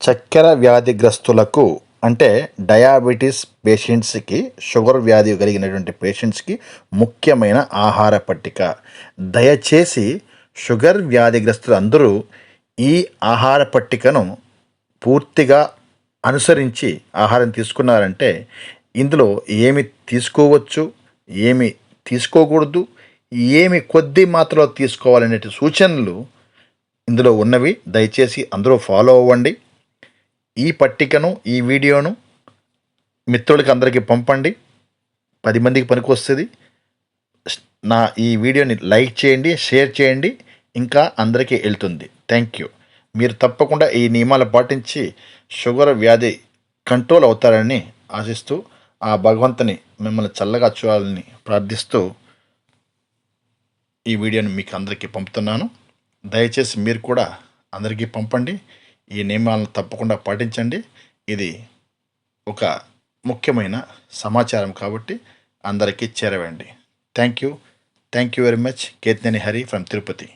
చక్కెర వ్యాధిగ్రస్తులకు అంటే డయాబెటీస్ పేషెంట్స్కి షుగర్ వ్యాధి కలిగినటువంటి పేషెంట్స్కి ముఖ్యమైన ఆహార పట్టిక. దయచేసి షుగర్ వ్యాధిగ్రస్తులు అందరూ ఈ ఆహార పట్టికను పూర్తిగా అనుసరించి ఆహారం తీసుకున్నారంటే ఇందులో ఏమి తీసుకోవచ్చు ఏమి తీసుకోకూడదు ఏమి కొద్ది మాత్రలో తీసుకోవాలనే సూచనలు ఇందులో ఉన్నవి. దయచేసి అందరూ ఫాలో అవ్వండి. ఈ పట్టికను ఈ వీడియోను మిత్రులకి అందరికీ పంపండి. పది మందికి పనికొస్తుంది. నా ఈ వీడియోని లైక్ చేయండి షేర్ చేయండి. ఇంకా అందరికీ వెళ్తుంది. Thank you. మీరు తప్పకుండా ఈ నియమాలు పాటించి షుగర్ వ్యాధి కంట్రోల్ అవుతారని ఆశిస్తూ ఆ భగవంతుని మిమ్మల్ని చల్లగా చూడాలని ప్రార్థిస్తూ ఈ వీడియోని మీకు అందరికీ పంపుతున్నాను. దయచేసి మీరు కూడా అందరికీ పంపండి. ఈ నియమాలను తప్పకుండా పాటించండి. ఇది ఒక ముఖ్యమైన సమాచారం కాబట్టి అందరికీ చేరవేయండి. Thank you thank you very much Kethineni Hari from Tirupati